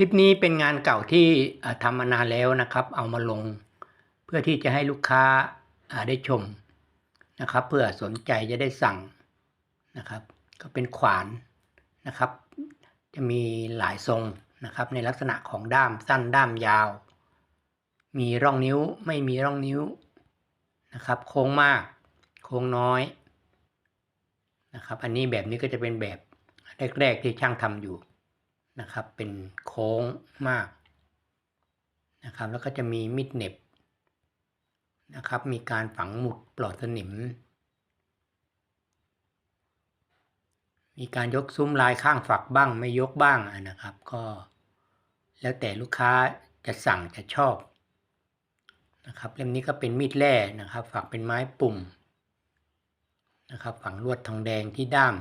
ลิปนี้เป็นงานเก่าที่ทำมานานแล้วนะครับ เอามาลงเพื่อที่จะให้ลูกค้าได้ชมนะครับ เพื่อสนใจจะได้สั่งนะครับ ก็เป็นขวานนะครับ จะมีหลายทรงนะครับ ในลักษณะของด้ามสั้นด้ามยาว มีร่องนิ้วไม่มีร่องนิ้วนะครับ โค้งมาก โค้งน้อยนะครับ อันนี้แบบนี้ก็จะเป็นแบบแรกๆที่ช่างทำอยู่ นะครับ เป็นโค้งมากนะครับ แล้วก็จะมีมิดเน็บนะครับ มีการฝังหมุดปลอดสนิม มีการยกซุ้มลายข้างฝักบ้างไม่ยกบ้างนะครับ ก็แล้วแต่ลูกค้าจะสั่งจะชอบนะครับเล่มนี้ก็เป็นมีดแร่นะครับ ฝักเป็นไม้ปุ่มนะครับ ฝังลวดทองแดงที่ด้าม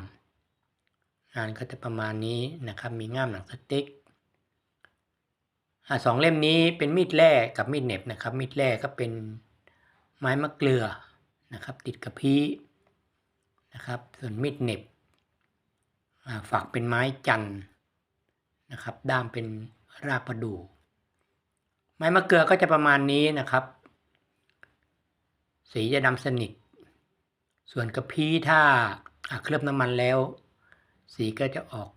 งานก็จะประมาณนี้นะครับมีง่ามหนังสติ๊กอ่าสองเล่มนี้เป็นมีดแร่กับมีดเน็บนะครับ มีดแร่ก็เป็นไม้มะเกลือนะครับ ติดกระพี้นะครับ ส่วนมีดเน็บอ่าฝักเป็นไม้จันนะครับ ด้ามเป็นรากประดู่ไม้มะเกลือก็จะประมาณนี้นะครับ สีจะดำสนิท ส่วนกระพี้ถ้าเคลือบน้ำมันแล้ว สีก็จะออก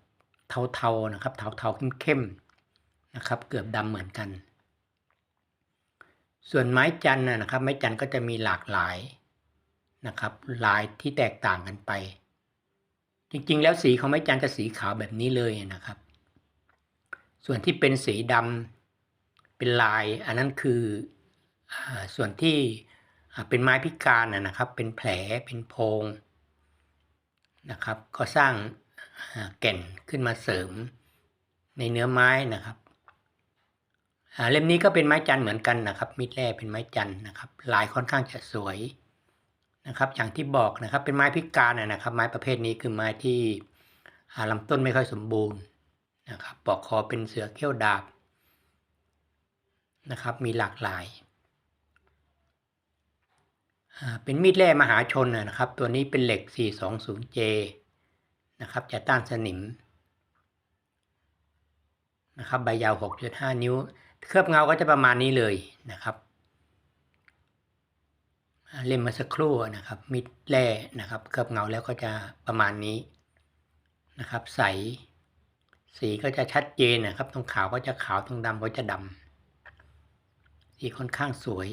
เทาๆนะครับ เทาๆเข้มๆนะครับ เกือบดำเหมือนกัน ส่วนไม้จันทร์นะครับ ไม้จันทร์ก็จะมีหลากหลายนะครับ ลายที่แตกต่างกันไป จริงๆ แล้วสีของไม้จันทร์จะสีขาวแบบนี้เลยนะครับ ส่วนที่เป็นสีดำเป็นลาย อันนั้นคืออส่วนที่เป็นไม้พิการนะครับ เป็นแผลเป็นโพรงนะครับ ก็สร้าง แก่นขึ้นมาเสริมในเนื้อไม้นะครับเล่มนี้ก็เป็นไม้จันเหมือนกันนะครับ มิดแร่เป็นไม้จันนะครับ ลายค่อนข้างจะสวยนะครับ อย่างที่บอกนะครับเป็นไม้พิการนะครับ ไม้ประเภทนี้คือไม้ที่อ่าลำต้นไม่ค่อยสมบูรณ์นะครับปอกคอเป็นเสือเขี้ยวดาบนะครับ มีหลากหลายเป็นมีดแร่มหาชนนะนะครับ ตัวนี้เป็นเหล็ก 420J นะครับ จะต้านสนิมนะครับใบยาว 6.5 นิ้ว เคลือบเงาก็จะประมาณนี้เลยนะครับ เล่มมาสักครู่นะครับมีดแร่นะครับ เคลือบเงาแล้วก็จะประมาณนี้นะครับ ใส สีก็จะชัดเจนนะครับ ตรงขาวก็จะขาว ตรงดำก็จะดำสีค่อนข้างสวย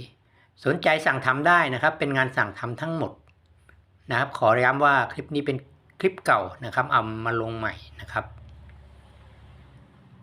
สนใจสั่งทำได้นะครับ เป็นงานสั่งทำทั้งหมดนะครับ ขอย้ำว่าคลิปนี้เป็น คลิปเก่านะครับเอามาลงใหม่นะครับ